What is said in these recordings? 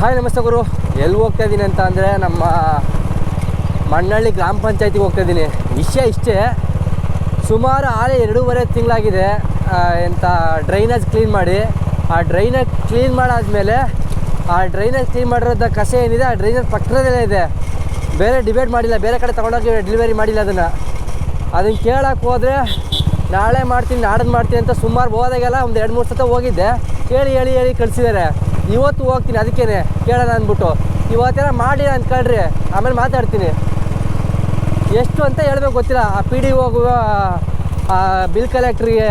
Hi, ನಮಸ್ತೆ ಗುರು. ಎಲ್ಲಿ ಹೋಗ್ತಾ ಇದ್ದೀನಿ ಅಂತ ಅಂದರೆ ನಮ್ಮ ಮಣ್ಣಳ್ಳಿ ಗ್ರಾಮ ಪಂಚಾಯತಿಗೆ ಹೋಗ್ತಾ ಇದ್ದೀನಿ. ವಿಷಯ ಇಷ್ಟೇ, ಸುಮಾರು ಆರೆ ಎರಡೂವರೆ ತಿಂಗಳಾಗಿದೆ ಎಂಥ ಡ್ರೈನೇಜ್ ಕ್ಲೀನ್ ಮಾಡಿ. ಆ ಡ್ರೈನೇಜ್ ಕ್ಲೀನ್ ಮಾಡಾದಮೇಲೆ, ಆ ಡ್ರೈನೇಜ್ ಕ್ಲೀನ್ ಮಾಡಿರೋದ ಕಸ ಏನಿದೆ, ಆ ಡ್ರೈನೇಜ್ ಪಕ್ಕದಲ್ಲೇ ಇದೆ. ಬೇರೆ ಡಿಬೇಟ್ ಮಾಡಿಲ್ಲ, ಬೇರೆ ಕಡೆ ತೊಗೊಂಡೋಗಿ ಡೆಲಿವರಿ ಮಾಡಿಲ್ಲ ಅದನ್ನು. ಅದನ್ನು ಕೇಳೋಕ್ಕೆ ಹೋದರೆ, ನಾಳೆ ಮಾಡ್ತೀನಿ ನಾಡದ್ದು ಮಾಡ್ತೀನಿ ಅಂತ ಸುಮಾರು ಹೋದಾಗೆಲ್ಲ ಒಂದು ಎರಡು ಮೂರು ಸತ ಹೋಗಿದ್ದೆ. ಹೇಳಿ ಹೇಳಿ ಹೇಳಿ ಕಳಿಸಿದ್ದಾರೆ ಇವತ್ತು ಹೋಗ್ತೀನಿ ಅದಕ್ಕೇನೆ ಕೇಳೋಣ ಅಂದ್ಬಿಟ್ಟು. ಇವತ್ತೆಲ್ಲ ಮಾಡಿ ಅಂದ್ಕೊಳ್ರಿ ಆಮೇಲೆ ಮಾತಾಡ್ತೀನಿ. ಎಷ್ಟು ಅಂತ ಹೇಳ್ಬೇಕು ಗೊತ್ತಿಲ್ಲ. ಆ ಪಿ ಡಿ ಹೋಗುವ ಬಿಲ್ ಕಲೆಕ್ಟ್ರಿಗೆ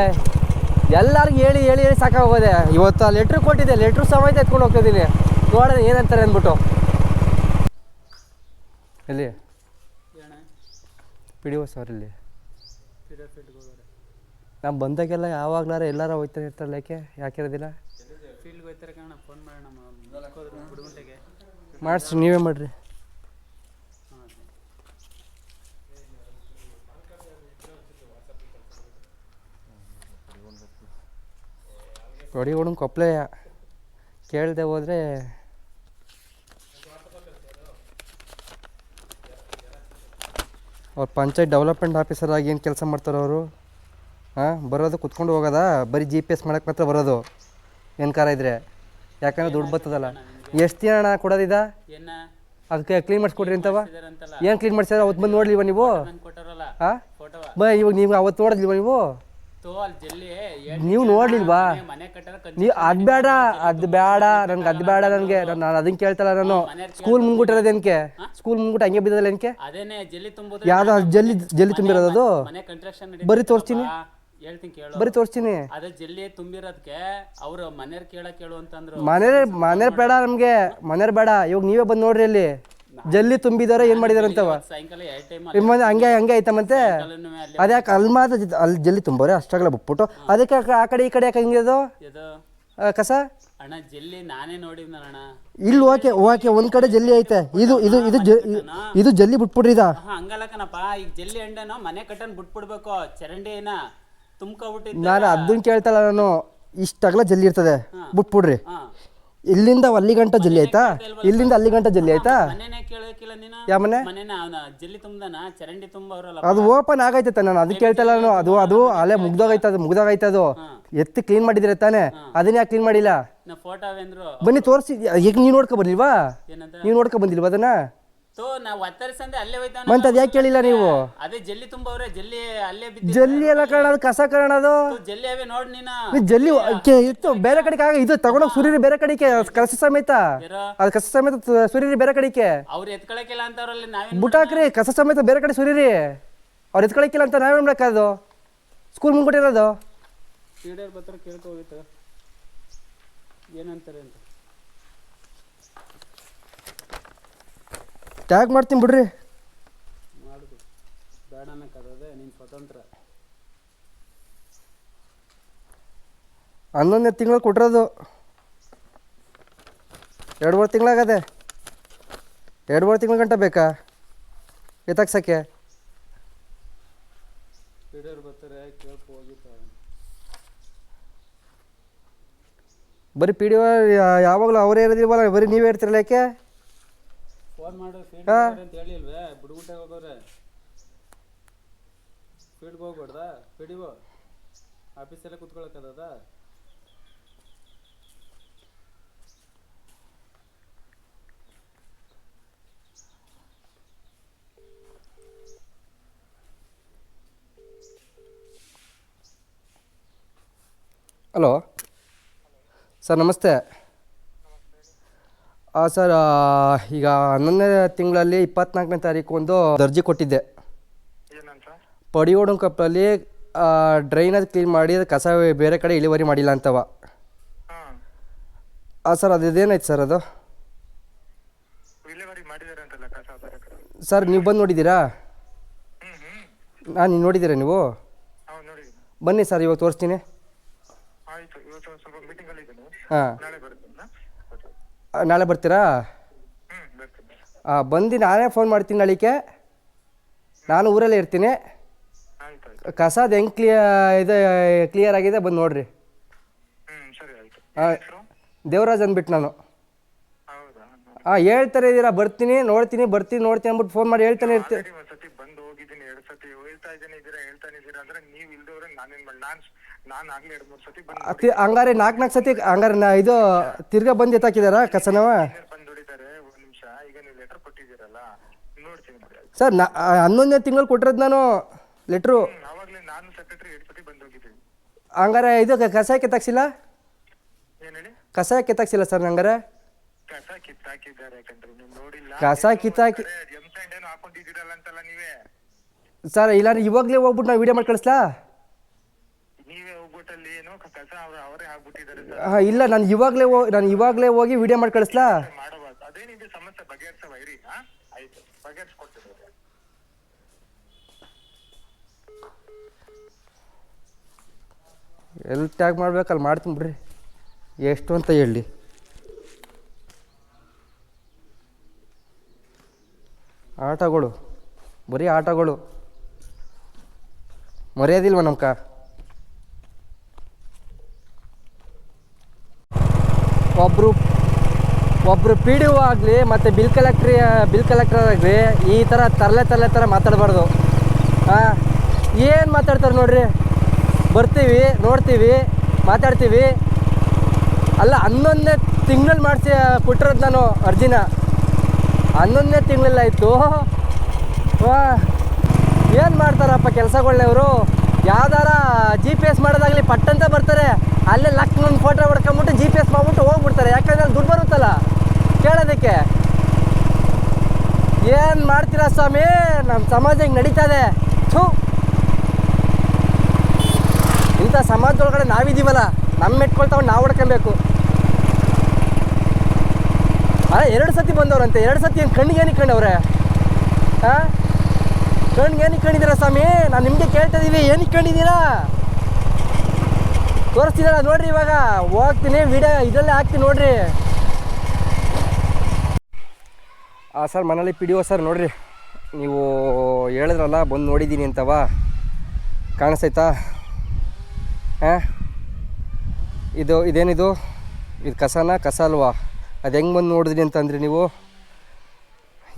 ಎಲ್ಲರಿಗೂ ಹೇಳಿ ಹೇಳಿ ಹೇಳಿ ಸಾಕಾಗೋದೆ. ಇವತ್ತು ಆ ಲೆಟ್ರ್ ಕೊಟ್ಟಿದ್ದೆ ಲೆಟ್ರ್ ಸಮೇತ ಎತ್ಕೊಂಡು ಹೋಗ್ತಿದ್ದೀನಿ. ನೋಡೋಣ ಏನಂತಾರೆ ಅಂದ್ಬಿಟ್ಟು. ಎಲ್ಲಿ? ಪಿ ಡಿ ಓ ಸರ್ ಇಲ್ಲಿ. ನಾವು ಬಂದಾಗೆಲ್ಲ ಯಾವಾಗ್ಲಾರ ಎಲ್ಲಾರ ಹೋಗ್ತಾನೆ ಇರ್ತಾರಲ್ಲ ಯಾಕೆ? ಯಾಕೆ ಇರೋದಿಲ್ಲ? ಫೀಲ್ಡ್ಗೆ ಹೋಗ್ತಾರೆ ಕಣ ಫೋನ್ ಮಾಡೋಣ ಗುಡುಗುಂಟೆಗೆ ಮಾಡಿಸಿ ನೀವೇ ಮಾಡಿರಿ. ಹೊಡಿ ಹುಡುಗ ಕೊಪ್ಪಳೆ ಕೇಳದೆ ಹೋದ್ರೆ ಅವ್ರು ಪಂಚಾಯತ್ ಡೆವಲಪ್ಮೆಂಟ್ ಆಫೀಸರ್ ಆಗಿ ಏನು ಕೆಲಸ ಮಾಡ್ತಾರೆ ಅವರು? ಹಾಂ ಬರೋದು ಕುತ್ಕೊಂಡು ಹೋಗೋದಾ? ಬರೀ ಜಿ ಪಿ ಎಸ್ ಮಾಡೋಕ್ಕೆ ಮಾತ್ರ ಬರೋದು. ಏನು ಕಾರ ಇದ್ರೆ? ಯಾಕಂದ್ರೆ ದುಡ್ಡು ಬರ್ತದಲ್ಲ. ಎಷ್ಟು ದಿನ ಅಣ್ಣ ಕೊಡೋದಿದ? ಅದಕ್ಕೆ ಕ್ಲೀನ್ ಮಾಡಿಸ್ಕೊಡ್ರಿ ಅಂತವ. ಏನ್ ಕ್ಲೀನ್ ಮಾಡ್ಸಿದ್ರೆ? ಅವತ್ತು ಬಂದು ನೋಡ್ಲಿವ ನೀವು? ಹಾಂ ಬ ಇವಾಗ ನೀವು ಅವತ್ತು ನೋಡಿದ್ವಿ ನೀವು? ನೀವು ನೋಡ್ಲಿಲ್ವಾ? ನೀವು ಅದು ಬೇಡ ಅದು ಬೇಡ ನನ್ಗೆ ಅದು ಬೇಡ ನನಗೆ ನಾನು ಅದನ್ನ ಕೇಳ್ತಲ್ಲ ನಾನು. ಸ್ಕೂಲ್ ಮುಂಗ್ಬಿಟ್ಟಿರೋದೇನಕ್ಕೆ ಸ್ಕೂಲ್ ಮುಂಗ್ಬಿಟ್ಟು ಹಂಗೆ ಬಿದ್ದಲ್ಲ ಏನಕ್ಕೆ ಯಾವ್ದು ಜಲ್ಲಿ ಜಲ್ಲಿ ತುಂಬಿರೋದು ಬರೀ ತೋರಿಸ್ತೀನಿ. ಹೇಳ್ತೀನಿ ಕೇಳು. ಬರೀ ತೋರಿಸ್ತೀನಿ. ಅದೇ ಜಲ್ಲಿ ತುಂಬಿರೋದಕ್ಕೆ ಅವ್ರ ಮನೆಯವ್ರ ಕೇಳಕ್ ಕೇಳು ಅಂತಂದ್ರು. ಬೇಡ ನಮಗೆ. ಮನೆ ಬೇಡ. ಇವಾಗ ನೀವೇ ಬಂದು ನೋಡ್ರಿ ಅಲ್ಲಿ. ಜಲ್ಲಿ ತುಂಬಿದಾರ ಏನ್ ಮಾಡಿದಾರೆ ಅಂತವ ಸಾಯಂಕಾಲ ಎರಡು ಟೈಮ್ ನಿಮ್ಮನೆ ಹಂಗೆ ಹಂಗೆ ಐತಮ್ಮಂತೆ ಅಲ್ಲಿ ಅದ್ಯಾಕೆ ಅಲ್ಲಿ ಮಾತ್ರ ಜ- ಅಲ್ಲಿ ಜಲ್ಲಿ ತುಂಬವ್ರೆ ಅಷ್ಟಾಗಲ್ಲ ಬಿಟ್ಬಿಟ್ಟು. ಅದಕ್ಕೆ ಆ ಕ- ಆ ಕಡೆ ಈ ಕಡೆ ಯಾಕೆ ಹಿಂಗೆ ಅದು ಇದು? ಆ, ಕಸ? ಅಣ್ಣ ಜಲ್ಲಿ ನಾನೇ ನೋಡಿದ್ನ ಅಣ್ಣ ಇಲ್ಲಿ ಓಕೆ ಓಕೆ ಒಂದ್ ಕಡೆ ಜಲ್ಲಿ ಐತೆ. ಇದು ಇದು ಇದು ಜ- ಇದು ಜಲ್ಲಿ ಬಿಟ್ಬಿಡ್ರಿ ಇದ? ಹಾ ಹಂಗಲ್ಲ ಕಣಪ್ಪ ಈಗ ಜಲ್ಲಿ ಹಣ್ಣನು ಮನೆ ಕಟ್ಟನ್ ಬಿಟ್ಬಿಡ್ಬೇಕು. ಚರಂಡಿನ. ನಾನು ಅದನ್ನ ಕೇಳ್ತಲ್ಲ ನಾನು ಇಷ್ಟಾಗಲ ಜಲ್ಲಿ ಇರ್ತದೆ. ಬಿಟ್ಬಿಡ್ರಿ. ಇಲ್ಲಿಂದ ಅಲ್ಲಿ ಗಂಟ ಜಲ್ಲಿ ಆಯ್ತಾ? ಇಲ್ಲಿಂದ ಅಲ್ಲಿ ಗಂಟ ಜಲ್ಲಿ ಆಯ್ತಾ? ಯಾಮನೆ ಅದು ಓಪನ್ ಆಗೈತೆ ನಾನು ಅದಕ್ಕೆ ಕೇಳ್ತಲ್ಲ ನಾನು ಅದು ಅದು ಅಲೆ ಮುಗ್ದೋಗೈತೆ ಅದು ಮುಗ್ದೋಗೈತೆ ಅದು. ಎತ್ತಿ ಕ್ಲೀನ್ ಮಾಡಿದ್ರೆ ತಾನೆ ಅದನ್ನ ಯಾಕೆ ಕ್ಲೀನ್ ಮಾಡಿಲ್ಲ? ಬನ್ನಿ ತೋರಿಸಿ. ಈಗ ನೀವು ನೋಡ್ಕೊ ಬಂದಿಲ್ವಾ? ನೀವು ನೋಡ್ಕೊ ಬಂದಿಲ್ವಾ ಅದನ್ನ? ತೋ ನಾವು ಒತ್ತರಿಸಂದೆ ಅಲ್ಲೇ ಹೋಯ್ತಾನ ಮತ್ತೆ ಅದು ಯಾಕೆ ಕೇಳಿಲ್ಲ ನೀವು? ಅದೇ ಜಲ್ಲಿ ತುಂಬವ್ರೆ ಜಲ್ಲಿ ಅಲ್ಲೇ ಬಿದ್ದಿ ಜಲ್ಲಿ ಎಲ್ಲ ಕಾಣೋದು ಕಸ ಕಾಣೋದು ಜಲ್ಲಿ ಅವೇ ನೋಡ್ ನೀನ. ನೀವು ಜಲ್ಲಿ ಕೆ- ಇತ್ತು ಬೇರೆ ಕಡೆಗೆ ಆಗ ಇದು ತಗೊಂಡೋಗಿ ಸುರಿರಿ ಬೇರೆ ಕಡೆಗೆ ಕಸ ಸಮೇತ. ಅದು ಕಸ ಸಮೇತ ಸುರಿರಿ ಸುರೀರಿ ಬೇರೆ ಕಡೆಗೆ. ಅವ್ರು ಎತ್ಕೊಳಕಿಲ್ಲ ಅಂತವ್ರಲ್ಲಿ ನಾವೇನ್ ಬುಟ್ಟಾಕ್ರಿ ಕಸ ಸಮೇತ ಬೇರೆ ಕಡೆ ಸುರೀರಿ. ಅವ್ರು ಎತ್ಕೊಳಕ್ಕಿಲ್ಲ ಅಂತ ನಾವೇನು ಮಾಡೋಕ್ಕದು ಸ್ಕೂಲ್ ಮುಂದ್ಬಿಟ್ಟಿರೋದು? ಸೀಡರ್ ಬತ್ರ ಕೇಳ್ಕೋಗಿತ್ತು ಏನಂತಾರೆ ಅಂತ? ಟ್ಯಾಗ್ ಮಾಡ್ತೀನಿ ಬಿಡ್ರಿ. ಮಾಡುದು. ಬೇಡ ಅನ್ನಕ್ಕದೇ ನೀನು ಸ್ವತಂತ್ರ. ಹನ್ನೊಂದನೇ ತಿಂಗಳು ಕೊಟ್ಟಿರೋದು ಎರಡುವರೆ ತಿಂಗಳಾಗದೆ. ಎರಡುವರೆ ತಿಂಗಳ ಗಂಟೆ ಬೇಕಾ? ಎತ್ತಾಕ್ಸಕ್ಕೆ? ಬರ್ತಾರೆ ಕೇಳ್ಕೊ ಬರೀ ಪಿ ಡಿ ಯಾವಾಗಲೂ ಅವರೇ ಇರೋದಿಲ್ವಲ್ಲ ಬರೀ ನೀವೇ ಇರ್ತಿರಲ್ಲ ಯಾಕೆ ಫೋನ್ ಮಾಡು ಫೀಲ್ಡ್ ಅಂತ ಹೇಳಿಲ್ವೇ ಬಿಡ್ಗುಟ್ಟೆ ಹೋಗೋರೆ ಫೀಲ್ಡ್ಗೆ ಹೋಗ್ಬೇಡ್ದ? ಪಿಡಿಒ ಆಫೀಸಲ್ಲೇ ಕುತ್ಕೊಳಕ್ಕದ ಹಲೋ ಸರ್ ನಮಸ್ತೆ. ಸರ್ ಈಗ ಹನ್ನೊಂದನೇ ತಿಂಗಳಲ್ಲಿ ಇಪ್ಪತ್ನಾಲ್ಕನೇ ತಾರೀಕು ಒಂದು ದರ್ಜಿ ಕೊಟ್ಟಿದ್ದೆ. ಏನಂತ ಪಡಿಯೋಡು ಕಪ್ಪಲ್ಲಿ ಡ್ರೈನೇಜ್ ಕ್ಲೀನ್ ಮಾಡಿ ಅದು ಕಸ ಬೇರೆ ಕಡೆ ಇಳುವರಿ ಮಾಡಿಲ್ಲ ಅಂತವ. ಹಾಂ. ಹಾಂ ಸರ್ ಅದು ಇದೇನಾಯ್ತು ಸರ್ ಅದು? ವಿಲೇವಾರಿ ಮಾಡಿದಾರೆ ಅಂತಲ್ಲ ಕಸ ಬೇರೆ ಕಡೆ? ಸರ್ ನೀವು ಬಂದು ನೋಡಿದ್ದೀರಾ? ಹ್ಞೂ ಹ್ಞೂ ನಾನು ನೋಡಿದ್ದೀರಾ ನೀವು? ಹೌದು ನೋಡಿ ಬನ್ನಿ ಸರ್ ಇವಾಗ ತೋರಿಸ್ತೀನಿ. ಆಯಿತು ಇವತ್ತು ಸ್ವಲ್ಪ ಮೀಟಿಂಗಲ್ಲಿ ಇದ್ದೇನೆ. ಹಾಂ. ನಾಳೆ ಬರ್ತೀನಿ. ನಾಳೆ ಬರ್ತೀರಾ? ಹಾಂ ಬಂದು ನಾನೇ ಫೋನ್ ಮಾಡ್ತೀನಿ ನಾಳಿಕೆ. ನಾನು ಊರಲ್ಲೇ ಇರ್ತೀನಿ. ಕಸದ ಹೆಂಗೆ ಕ್ಲಿಯರ್ ಇದು ಕ್ಲಿಯರ್ ಆಗಿದೆ ಬಂದು ನೋಡಿರಿ. ಹಾಂ ದೇವರಾಜ್ ಅಂದ್ಬಿಟ್ಟು ನಾನು. ಹಾಂ ಹೇಳ್ತಾರೆ ಇದ್ದೀರಾ ಬರ್ತೀನಿ, ನೋಡ್ತೀನಿ ಬರ್ತೀನಿ, ನೋಡ್ತೀನಿ ಅಂದ್ಬಿಟ್ಟು ಫೋನ್ ಮಾಡಿ ಹೇಳ್ತಾನೆ ಇರ್ತೀನಿ ಬಂದು ಹೋಗಿದ್ದೀನಿ, ಎರಡು ಸತಿ ಹೇಳ್ತಾ ಇದ್ದೀನಿ ಹೇಳ್ತಾನೆ ಅಂದ್ರೆ ನೀವು ಇಲ್ದವ್ರೆ ನಾನ್ ನಾನ್ ಆಗ್ಲೇ ಎರಡ್ ಮೂರ್ ಸತಿ ಬಂದು ಅತಿ ಹಂಗಾರೆ ನಾಲ್ಕು ನಾಲ್ಕು ಸತಿ ಹಂಗಾರೆ ನಾ ಇದು ತಿರ್ಗಾ ಬಂದು ಎತ್ತಾಕಿದಾರಾ ಕಸನವ? ಬಂದು ಹೊಡಿತಾರೆ ಒಂದ್ ನಿಮಿಷ ಈಗ ನೀವು ಲೆಟರ್ ಕೊಟ್ಟಿದ್ದೀರಲ್ಲ ನೋಡ್ತೀನಿ ಬಿಡಿ ಆಯ್ತು. ಸರ್ ನಾ ಹನ್ನೊಂದನೇ ತಿಂಗಳು ಕೊಟ್ಟಿರೋದು ನಾನು ಲೆಟ್ರು ಹ್ಮ್, ಅವಾಗ್ಲೇ ನಾನು ಸೆಕ್ರೆಟರಿ ಎರಡ್ ಸತಿ ಬಂದು ಹೋಗಿದ್ದೀನಿ. ಹಂಗಾರೆ ಇದು ಕಸ ಯಾಕೆ ಏನ್ ಹೇಳಿ? ಯಾಕೆ ತಾಕ್ಸಿಲ್ಲ ಸರ್ ಹಂಗಾರೆ? ಕಸ ಕಿತ್ತಾಕಿದ್ದಾರೆ ಯಾಕಂದ್ರೆ ನೀವು ನೋಡಿಲ್ಲ. ಕಸ ಕಿತ್ತಾಕಿ ಎಂ ಸ್ಯಾಂಡ್ ಏನೋ ಹಾಕೊಂಡಿದ್ದೀರಲ್ಲ ಅಂತಲ್ಲ ನೀವೇ. ಸರ್ ಇಲ್ಲ ಇವಾಗಲೇ ಹೋಗ್ಬಿಟ್ಟು ನಾವು ವಿಡಿಯೋ ಮಾಡಿ ಕಳಿಸ್ಲಾ? ನೀವೇ ಹೋಗ್ಬಿಟ್ಟಲ್ಲಿ ಏನೋ ಕ- ಕಸ ಅವ್ರ ಅವರೇ ಹಾಕ್ಬಿಟ್ಟಿದ್ದಾರೆ ಹಾಂ ಇಲ್ಲ ನಾನು ಇವಾಗಲೇ ಹೋ ನಾನು ಇವಾಗಲೇ ಹೋಗಿ ವಿಡಿಯೋ ಮಾಡಿ ಕಳಿಸ್ಲಾ ಸರ್ ಮಾಡಬಾರ್ದು. ಅದೇನಿದೆ ಸಮಸ್ಯೆ ಬಗೆಹರಿಸವ ಇರಿ ಹಾ? ಆಯ್ತು ಬಗೆಹರಿಸ್ಕೊಡ್ತೀನಿ. ಎಲ್ಲಿ ಟ್ಯಾಗ್ ಮಾಡ್ಬೇಕು ಅಲ್ಲಿ ಮಾಡ್ತೀನಿ ಬಿಡ್ರಿ. ಎಷ್ಟು ಅಂತ ಹೇಳಿ. ಆಟಗಳು. ಬರೀ ಆಟಗಳು. ಮರ್ಯಾದಿಲ್ವ ನಮ್ಕ? ಒಬ್ಬರು ಒಬ್ಬರು ಪಿ ಡಿ ಒ ಆಗಲಿ ಮತ್ತು ಬಿಲ್ ಕಲೆಕ್ಟ್ರಿ, ಬಿಲ್ ಕಲೆಕ್ಟರ್ ಆಗಲಿ ಈ ಥರ ತರಲೆ ತರಲೆ ಥರ ಮಾತಾಡಬಾರ್ದು. ಹಾಂ ಏನು ಮಾತಾಡ್ತಾರೆ ನೋಡ್ರಿ? ಬರ್ತೀವಿ, ನೋಡ್ತೀವಿ, ಮಾತಾಡ್ತೀವಿ. ಅಲ್ಲ, ಹನ್ನೊಂದನೇ ತಿಂಗಳಲ್ಲಿ ಮಾಡಿಸಿ, ಕೊಟ್ಟಿರೋದು ನಾನು ಅರ್ಜಿನ. ಹನ್ನೊಂದನೇ ತಿಂಗಳಲ್ಲಾಯಿತು ಏನು ಮಾಡ್ತಾರಪ್ಪ ಕೆಲಸಗಳನ್ನವರು ಯಾವ್ದಾರ ಜಿ ಪಿ ಎಸ್ ಮಾಡೋದಾಗಲಿ ಪಟ್ಟಂತ ಬರ್ತಾರೆ, ಅಲ್ಲೇ ಲಕ್ನೊಂದು ಫೋಟೋ ಹೊಡ್ಕೊಂಬಿಟ್ಟು ಜಿ ಪಿ ಎಸ್ ಮಾಡ್ಬಿಟ್ಟು ಹೋಗ್ಬಿಡ್ತಾರೆ. ಯಾಕಂದ್ರೆ ಅಲ್ಲಿ ದುಡ್ಡು ಬರುತ್ತಲ್ಲ? ಕೇಳೋದಕ್ಕೆ. ಏನು ಮಾಡ್ತೀರಾ ಸ್ವಾಮಿ? ನಮ್ಮ ಸಮಾಜ ಹಿಂಗೆ ನಡೀತದೆ ಥೂ. ಇಂಥ ಸಮಾಜದೊಳಗಡೆ ನಾವಿದ್ದೀವಲ್ಲ, ನಮ್ಮ ಇಟ್ಕೊಳ್ತಾವ ನಾವು ಹೊಡ್ಕೊಬೇಕು. ಅಲ್ಲ, ಎರಡು ಸತಿ ಬಂದವ್ರಂತೆ. ಎರಡು ಸತಿ ಏನು ಕಣ್ಣಿಗೆ ಏನು ಕಣ್ಣವ್ರೆ ಹಾಂ ಕಣ್ಣಿಗೆ ಏನು ಇಟ್ಕೊಂಡಿದ್ದೀರಾ ಸ್ವಾಮಿ? ನಾನು ನಿಮಗೆ ಕೇಳ್ತಾ ಇದ್ದೀವಿ ಏನು ಇಟ್ಕೊಂಡಿದ್ದೀರಾ? ತೋರಿಸ್ತೀರಲ್ಲ ನೋಡ್ರಿ ಇವಾಗ. ಹೋಗ್ತೀನಿ, ವಿಡಿಯೋ ಇದರಲ್ಲೇ ಹಾಕ್ತೀನಿ ನೋಡ್ರಿ. ಸರ್ ಮನೇಲಿ ಪಿ ಡಿ ಒ ಸರ್ ನೋಡ್ರಿ. ನೀವು ಹೇಳಿದ್ರಲ್ಲ, ಬಂದು ನೋಡಿದ್ದೀನಿ ಅಂತವ. ಕಾಣಿಸ್ತೈತಾ? ಹಾಂ? ಇದು, ಇದೇನಿದು? ಇದು ಕಸನ? ಕಸ ಅಲ್ವಾ? ಅದು ಹೆಂಗೆ ಬಂದು ನೋಡಿದ್ರಿ ಅಂತಂದ್ರಿ ನೀವು?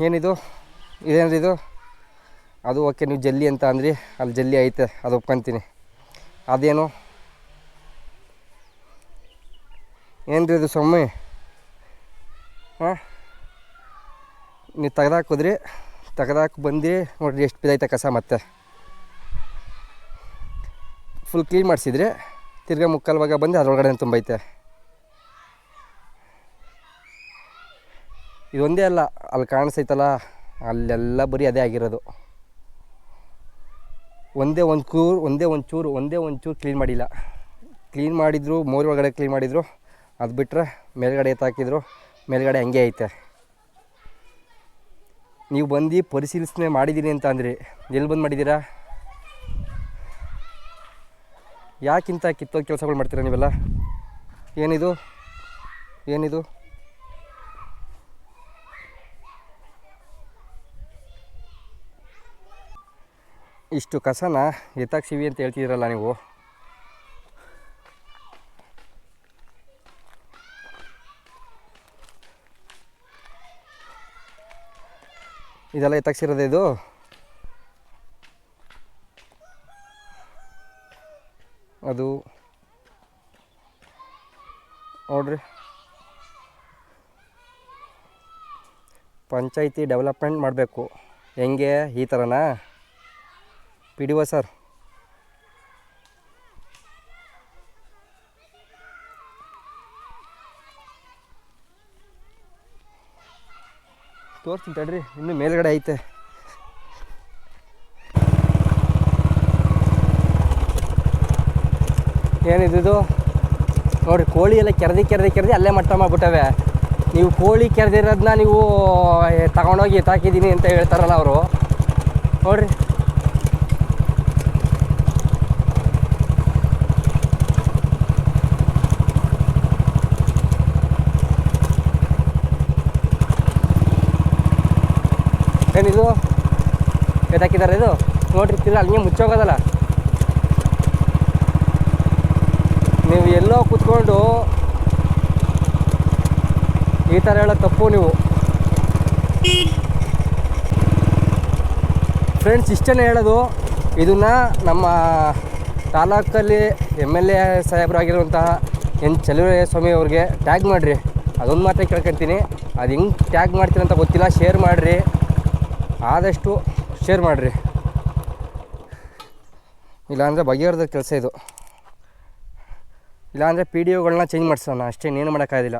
ಏನಿದು? ಇದೇನ್ರಿ ಇದು ಅದು ಓಕೆ, ನೀವು ಜಲ್ಲಿ ಅಂತ ಅಂದ್ರಿ, ಅಲ್ಲಿ ಜಲ್ಲಿ ಐತೆ, ಅದು ಒಪ್ಕೊಂತೀನಿ. ಅದೇನು? ಏನ್ರಿ ಇದು ಸೊಮ್ಮೆ? ಹಾಂ? ನೀವು ತೆಗ್ದಾಕೋದ್ರಿ, ತೆಗ್ದಾಕ್ ಬಂದು ನೋಡ್ರಿ ಎಷ್ಟು ಬಿದ್ದೈತೆ ಕಸ ಮತ್ತೆ. ಫುಲ್ ಕ್ಲೀನ್ ಮಾಡಿಸಿದ್ರಿ, ತಿರ್ಗಾ ಮುಕ್ಕಾಲು ಭಾಗ ಬಂದು ಅದರೊಳಗಡೆ ತುಂಬೈತೆ. ಇದೊಂದೇ ಅಲ್ಲ, ಅಲ್ಲಿ ಕಾಣಿಸೈತಲ್ಲ, ಅಲ್ಲೆಲ್ಲ ಬರೀ ಅದೇ ಆಗಿರೋದು. ಒಂದೇ ಒಂದು ಚೂರು ಒಂದೇ ಒಂದು ಚೂರು, ಒಂದೇ ಒಂದು ಚೂರು ಕ್ಲೀನ್ ಮಾಡಿಲ್ಲ. ಕ್ಲೀನ್ ಮಾಡಿದ್ರು, ಮೋರಿ ಒಳಗಡೆ ಕ್ಲೀನ್ ಮಾಡಿದರು. ಅದು ಬಿಟ್ಟರೆ ಮೇಲ್ಗಡೆ ಎತ್ತಾಕಿದ್ರು ಮೇಲ್ಗಡೆ ಹಂಗೆ ಐತೆ. ನೀವು ಬಂದು ಪರಿಶೀಲಿಸ್ನೆ ಮಾಡಿದ್ದೀನಿ ಅಂತ ಅಂದ್ರಿ. ಎಲ್ಲಿ ಬಂದು ಮಾಡಿದ್ದೀರಾ ಯಾಕಿಂತ ಕಿತ್ತೋದು ಕೆಲಸಗಳು ಮಾಡ್ತೀರಾ ನೀವೆಲ್ಲ? ಏನಿದು? ಏನಿದು? ಇಷ್ಟು ಕಸನ ಎತ್ತಾಕ್ಸಿವಿ ಅಂತ ಹೇಳ್ತಿದ್ರಲ್ಲ ನೀವು? ಇದೆಲ್ಲ ಎತ್ತಾಕ್ಸಿರೋದೇ ಇದು? ಅದು ನೋಡ್ರಿ. ಪಂಚಾಯಿತಿ ಡೆವಲಪ್ಮೆಂಟ್ ಮಾಡಬೇಕು. ಹೆಂಗೆ ಈ ಥರನಾ ಪಿ ಸರ್. ತೋರ್ಸ್ತೀನಿ ತಡ್ರಿ, ಇನ್ನು ಮೇಲ್ಗಡೆ ಐತೆ. ಏನಿದು ನೋಡಿರಿ, ಕೋಳಿ ಎಲ್ಲ ಕೆರೆದಿ ಕೆರೆದಿ ಕೆರೆದಿ ಅಲ್ಲೇ ಮಟ್ಟ ಮಾಡಿಬಿಟ್ಟವೆ. ನೀವು ಕೋಳಿ ಕೆರೆದಿರೋದನ್ನ ನೀವು ತಗೊಂಡೋಗಿ ಎತ್ತಾಕಿದ್ದೀನಿ ಅಂತ ಹೇಳ್ತಾರಲ್ಲ ಅವರು. ನೋಡ್ರಿ. ಏನಿದು? ಎತ್ತಾಕಿದ್ದಾರೆ ಇದು? ನೋಡಿರ್ತಿಲ್ಲ ಅಲ್ಲಿ ಅಲ್ಲಿಗೆ ಮುಚ್ಚೋಗೋದಲ್ಲ. ನೀವು ಎಲ್ಲೋ ಕೂತ್ಕೊಂಡು ಈ ಥರ ಹೇಳೋ ತಪ್ಪು ನೀವು. ಫ್ರೆಂಡ್ಸ್ ಇಷ್ಟೇ ಹೇಳೋದು. ಇದನ್ನು ನಮ್ಮ ತಾಲೂಕಲ್ಲಿ ಎಂ ಎಲ್ ಎ ಸಾಹೇಬರಾಗಿರುವಂತಹ ಎನ್ ಚಲುವರಾಯ ಸ್ವಾಮಿ ಅವ್ರಿಗೆ ಟ್ಯಾಗ್ ಮಾಡಿರಿ. ಅದೊಂದು ಮಾತ್ರ ಕೇಳ್ಕೊತೀನಿ. ಅದು ಹೆಂಗೆ ಟ್ಯಾಗ್ ಮಾಡ್ತೀರ ಅಂತ ಗೊತ್ತಿಲ್ಲ. ಶೇರ್ ಮಾಡಿರಿ. ಆದಷ್ಟು ಶೇರ್ ಮಾಡಿರಿ. ಇಲ್ಲಾಂದರೆ ಬಗೆಹರಿದ ಕೆಲಸ ಇದು. ಇಲ್ಲಾಂದರೆ ಪಿ ಡಿ ಒಗಳನ್ನ ಚೇಂಜ್ ಮಾಡಿಸೋಣ. ಅಷ್ಟೇ, ಇನ್ನೇನು ಮಾಡೋಕ್ಕಾಗೋದಿಲ್ಲ.